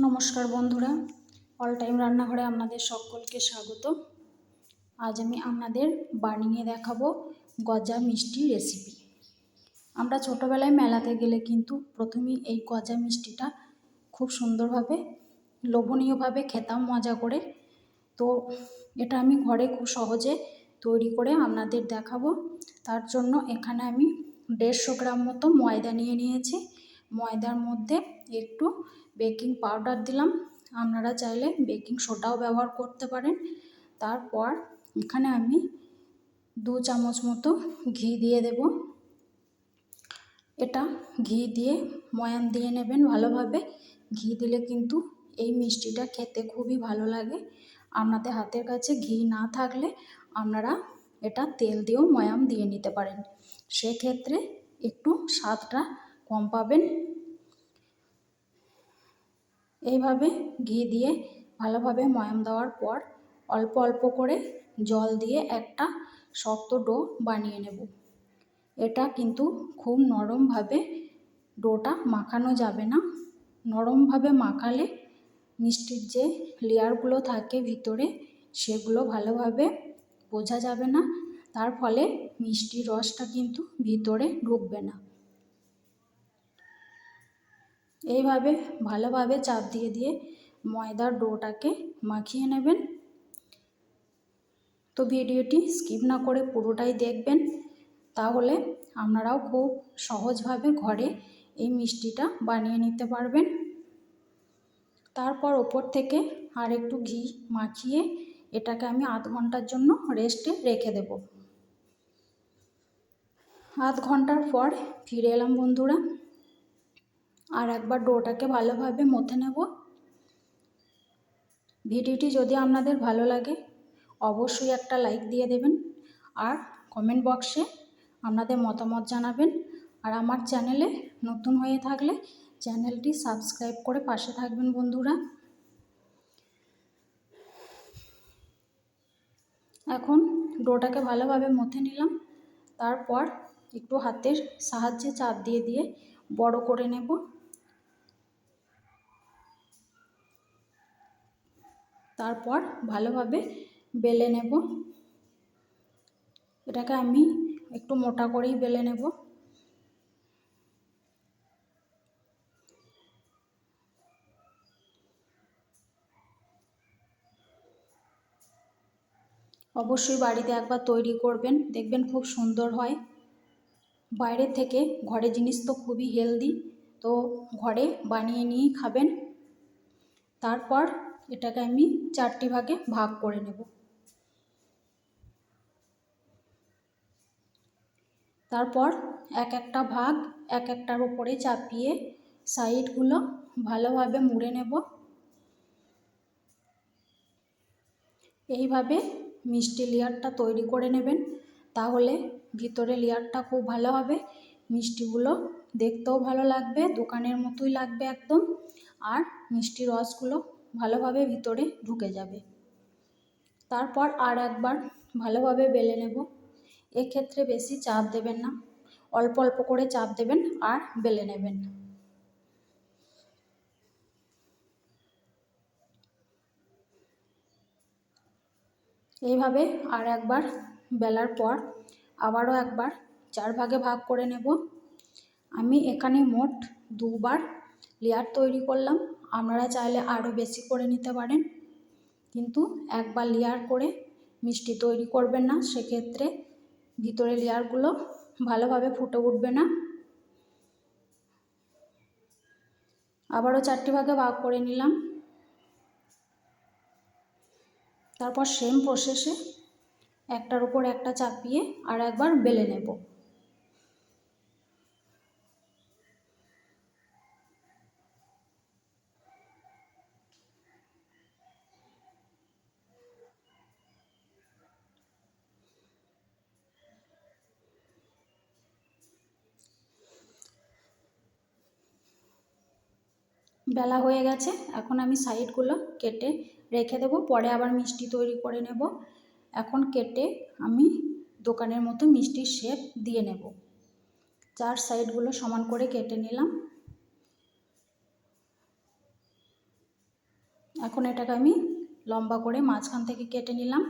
নমস্কার বন্ধুরা all time রান্নাঘরে আপনাদের সকলকে স্বাগত। আজ আমি আপনাদের বানিয়ে দেখাবো গজা মিষ্টি রেসিপি আমরা ছোটোবেলায় মেলাতে গেলে কিন্তু প্রথমেই এই গজা মিষ্টিটা খুব সুন্দরভাবে, লোভনীয়ভাবে খেতাম মজা করে। তো এটা আমি ঘরে খুব সহজে তৈরি করে আপনাদের দেখাবো। তার জন্য এখানে আমি দেড়শো গ্রাম মতো ময়দা নিয়ে নিয়েছি। ময়দার মধ্যে একটু বেকিং পাউডার দিলাম। আপনারা চাইলে বেকিং সোডাও ব্যবহার করতে পারেন। তারপর এখানে আমি দু চামচ মতো ঘি দিয়ে দেব। এটা ঘি দিয়ে ময়াম দিয়ে নেবেন ভালোভাবে। ঘি দিলে কিন্তু এই মিষ্টিটা খেতে খুবই ভালো লাগে। আপনাদের হাতের কাছে ঘি না থাকলে আপনারা এটা তেল দিয়েও ময়াম দিয়ে নিতে পারেন। সেক্ষেত্রে একটু স্বাদটা কম পাবেন। এইভাবে ঘি দিয়ে ভালোভাবে ময়াম দেওয়ার পর অল্প অল্প করে জল দিয়ে একটা শক্ত ডো বানিয়ে নেব। এটা কিন্তু খুব নরমভাবে ডোটা মাখানো যাবে না। নরমভাবে মাখালে মিষ্টির যে লেয়ারগুলো থাকে ভিতরে সেগুলো ভালোভাবে বোঝা যাবে না। তার ফলে মিষ্টির রসটা কিন্তু ভিতরে ঢুকবে না। এইভাবে ভালোভাবে চাপ দিয়ে দিয়ে ময়দার ডোটাকে মাখিয়ে নেবেন। তো ভিডিওটি স্কিপ না করে পুরোটাই দেখবেন। তাহলে আপনারাও খুব সহজভাবে ঘরে এই মিষ্টিটা বানিয়ে নিতে পারবেন। তারপর ওপর থেকে আর একটু ঘি মাখিয়ে এটাকে আমি আধ ঘণ্টার জন্য রেস্টে রেখে দেব। আধ ঘণ্টার পর ফিরে এলাম বন্ধুরা। আর একবার ডোটাকে ভালোভাবে মথে নেব। ভিডিওটি যদি আপনাদের ভালো লাগে, অবশ্যই একটা লাইক দিয়ে দেবেন আর কমেন্ট বক্সে আপনাদের মতামত জানাবেন। আর আমার চ্যানেলে নতুন হয়ে থাকলে চ্যানেলটি সাবস্ক্রাইব করে পাশে থাকবেন বন্ধুরা। এখন ডোটাকে ভালোভাবে মথে নিলাম। তারপর একটু হাতের সাহায্যে চাপ দিয়ে দিয়ে বড় করে নেব। তারপর ভালোভাবে বেলে নেব। এটাকে আমি একটু মোটা করেই বেলে নেব। অবশ্যই বাড়িতে একবার তৈরি করবেন, দেখবেন খুব সুন্দর হয়। বাইরে থেকে ঘরে জিনিস তো খুবই হেলদি, তো ঘরে বানিয়ে নিয়েই খাবেন। তারপর এটাকে আমি চারটি ভাগে ভাগ করে নেব। তারপর এক একটা ভাগ এক একটার উপরে চাপিয়ে সাইডগুলো ভালোভাবে মুড়ে নেব। এইভাবে মিষ্টি লেয়ারটা তৈরি করে নেবেন। তাহলে ভিতরে লেয়ারটা খুব ভালো হবে। মিষ্টিগুলো দেখতেও ভালো লাগবে, দোকানের মতোই লাগবে একদম। আর মিষ্টি রসগুলো ভালোভাবে ভিতরে ঢুকে যাবে। তারপর আর একবার ভালোভাবে বেলে নেব। এক্ষেত্রে বেশি চাপ দেবেন না। অল্প অল্প করে চাপ দেবেন আর বেলে নেবেন এইভাবে আর একবার বেলার পর আবারও একবার চার ভাগে ভাগ করে নেব। আমি এখানে মোট দুবার লেয়ার তৈরি করলাম। আপনারা চাইলে আরও বেশি করে নিতে পারেন। কিন্তু একবার লেয়ার করে মিষ্টি তৈরি করবেন না, সেক্ষেত্রে ভিতরে লেয়ারগুলো ভালোভাবে ফুটে উঠবে না। আবারও চারটি ভাগে ভাগ করে নিলাম। তারপর সেম প্রসেসে একটার উপর একটা চাপিয়ে আর একবার বেলে নেব। বেলা হয়ে গেছে, এখন আমি সাইডগুলো কেটে রেখে দেবো, পরে আবার মিষ্টি তৈরি করে নেব। এখন কেটে আমি দোকানের মতো মিষ্টির শেপ দিয়ে নেব। চার সাইডগুলো সমান করে কেটে নিলাম। এখন এটাকে আমি লম্বা করে মাঝখান থেকে কেটে নিলাম।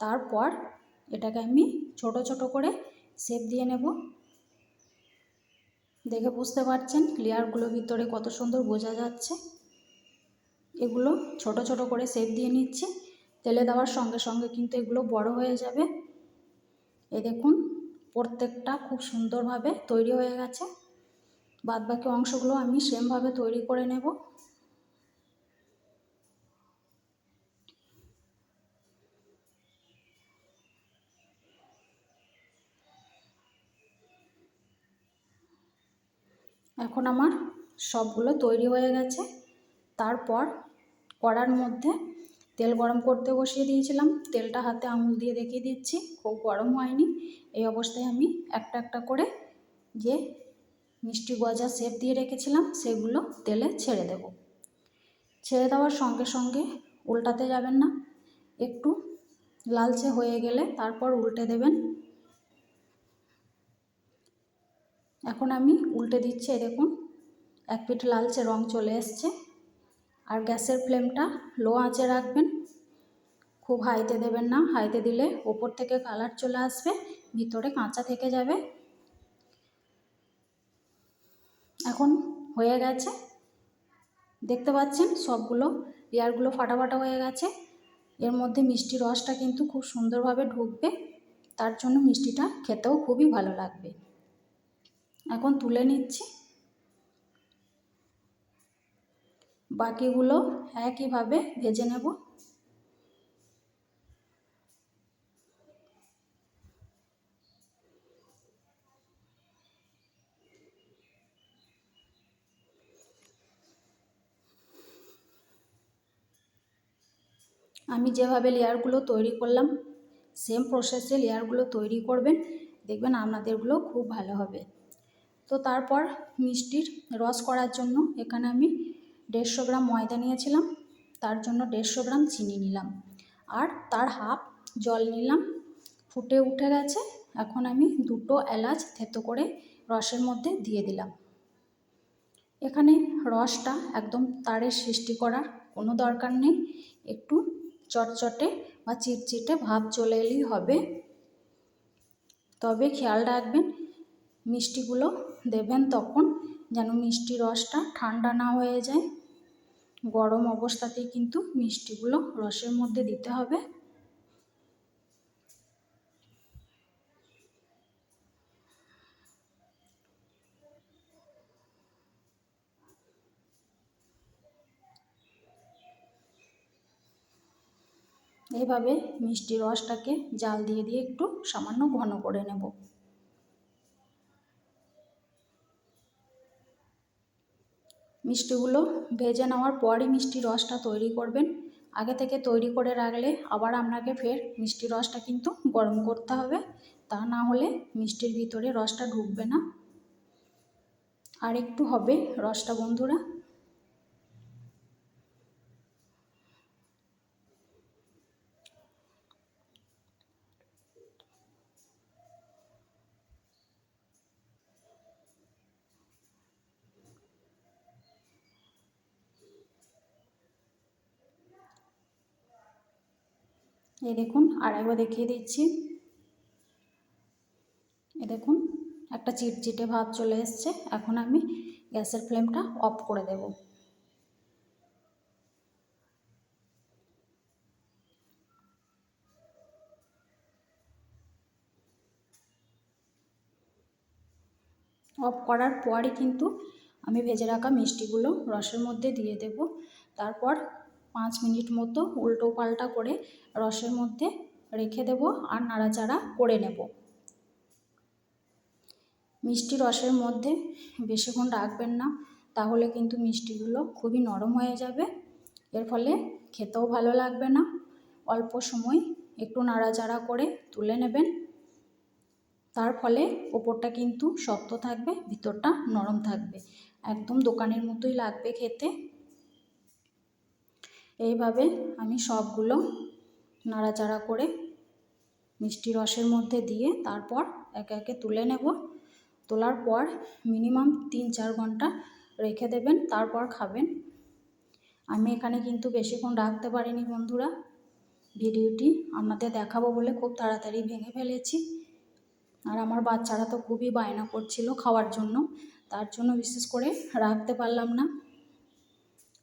তারপর এটাকে আমি ছোট ছোট করে শেপ দিয়ে নেব। দেখে বুঝতে পারছেন লেয়ারগুলো ভিতরে কত সুন্দর বোঝা যাচ্ছে। এগুলো ছোট ছোট করে সেপ দিয়ে নিচ্ছে। তেলে দেওয়ার সঙ্গে সঙ্গে কিন্তু এগুলো বড় হয়ে যাবে। এ দেখুন, প্রত্যেকটা খুব সুন্দরভাবে তৈরি হয়ে গেছে। বাদবাকি অংশগুলো আমি সেমভাবে তৈরি করে নেব। এখন আমার সবগুলো তৈরি হয়ে গেছে। তারপর কড়ার মধ্যে তেল গরম করতে বসিয়ে দিয়েছিলাম। তেলটা হাতে আঙুল দিয়ে দেখিয়ে দিচ্ছি, খুব গরম হয়নি। এই অবস্থায় আমি একটা একটা করে যে মিষ্টি গজা শেপ দিয়ে রেখেছিলাম, সেগুলো তেলে ছেড়ে দেব। ছেড়ে দেওয়ার সঙ্গে সঙ্গে উল্টাতে যাবেন না, একটু লালচে হয়ে গেলে তারপর উল্টে দেবেন। এখন আমি উল্টে দিচ্ছি দেখুন, এক পিঠ লালচে রং চলে এসছে। আর গ্যাসের ফ্লেমটা লো আঁচে রাখবেন, খুব হাইতে দেবেন না, হাইতে দিলে ওপর থেকে কালার চলে আসবে, ভিতরে কাঁচা থেকে যাবে। এখন হয়ে গেছে, দেখতে পাচ্ছেন সবগুলো লেয়ারগুলো ফাটা ফাটা হয়ে গেছে। এর মধ্যে মিষ্টি রসটা কিন্তু খুব সুন্দরভাবে ঢুকবে, তার জন্য মিষ্টিটা খেতেও খুবই ভালো লাগবে। এখন তুলে নিচ্ছি। বাকিগুলো একইভাবে ভেজে নেব। আমি যেভাবে লেয়ারগুলো তৈরি করলাম সেম প্রসেসে লেয়ারগুলো তৈরি করবেন। দেখবেন আপনাদেরগুলো খুব ভালো হবে। তো তারপর মিষ্টির রস করার জন্য এখানে আমি দেড়শো গ্রাম ময়দা নিয়েছিলাম, তার জন্য দেড়শো গ্রাম চিনি নিলাম আর তার হাফ জল নিলাম, ফুটে উঠে গেছে, এখন আমি দুটো এলাচ থেতো করে রসের মধ্যে দিয়ে দিলাম। এখানে রসটা একদম তারের সৃষ্টি করার কোনো দরকার নেই, একটু চটচটে বা চিটচিটে ভাব চলে এলেই হবে। তবে খেয়াল রাখবেন মিষ্টিগুলো দেবেন তখন যেন মিষ্টি রসটা ঠান্ডা না হয়ে যায়। গরম অবস্থাতেই কিন্তু মিষ্টিগুলো রসের মধ্যে দিতে হবে। এভাবে মিষ্টি রসটাকে জাল দিয়ে দিয়ে একটু সামান্য ঘন করে নেব। মিষ্টিগুলো ভেজে নেওয়ার পরই মিষ্টি রসটা তৈরি করবেন। আগে থেকে তৈরি করে রাখলে আবার আপনাকে ফের মিষ্টি রসটা কিন্তু গরম করতে হবে। তা না হলে মিষ্টির ভিতরে রসটা ঢুকবে না। আর একটু হবে রসটা বন্ধুরা। এই দেখুন, আর একবার দেখিয়ে দিচ্ছি। এ দেখুন, একটা চিটচিটে ভাব চলে এসছে। এখন আমি গ্যাসের ফ্লেমটা অফ করে দেব। অফ করার পরই কিন্তু আমি ভেজে রাখা মিষ্টিগুলো রসের মধ্যে দিয়ে দেব। তারপর পাঁচ মিনিট মতো উল্টো পাল্টা করে রসের মধ্যে রেখে দেব আর নাড়াচাড়া করে নেব। মিষ্টি রসের মধ্যে বেশিক্ষণ রাখবেন না, তাহলে কিন্তু মিষ্টিগুলো খুবই নরম হয়ে যাবে। এর ফলে খেতেও ভালো লাগবে না। অল্প সময় একটু নাড়াচাড়া করে তুলে নেবেন। তার ফলে ওপরটা কিন্তু শক্ত থাকবে, ভিতরটা নরম থাকবে। একদম দোকানের মতোই লাগবে খেতে। এইভাবে আমি সবগুলো নাড়াচাড়া করে মিষ্টি রসের মধ্যে দিয়ে তারপর একে একে তুলে নেব। তোলার পর মিনিমাম তিন চার ঘণ্টা রেখে দেবেন, তারপর খাবেন। আমি এখানে কিন্তু বেশিক্ষণ রাখতে পারিনি বন্ধুরা। ভিডিওটি আপনাদের দেখাবো বলে খুব তাড়াতাড়ি ভেঙে ফেলেছি। আর আমার বাচ্চারা তো খুবই বায়না করছিল খাওয়ার জন্য, তার জন্য বিশেষ করে রাখতে পারলাম না।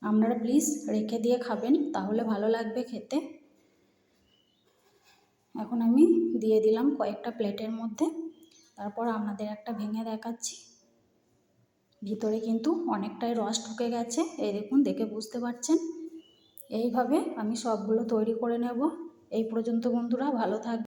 আপনারা প্লিজ রেখে দিয়ে খাবেন, তাহলে ভালো লাগবে খেতে। এখন আমি দিয়ে দিলাম কয়েকটা প্লেটের মধ্যে, তারপর আপনাদের একটা ভেঙে দেখাচ্ছি। ভিতরে কিন্তু অনেকটাই রস ঢুকে গেছে, এই দেখুন, দেখে বুঝতে পারছেন? এইভাবে আমি সবগুলো তৈরি করে নেব। এই পর্যন্ত বন্ধুরা, ভালো থাকবে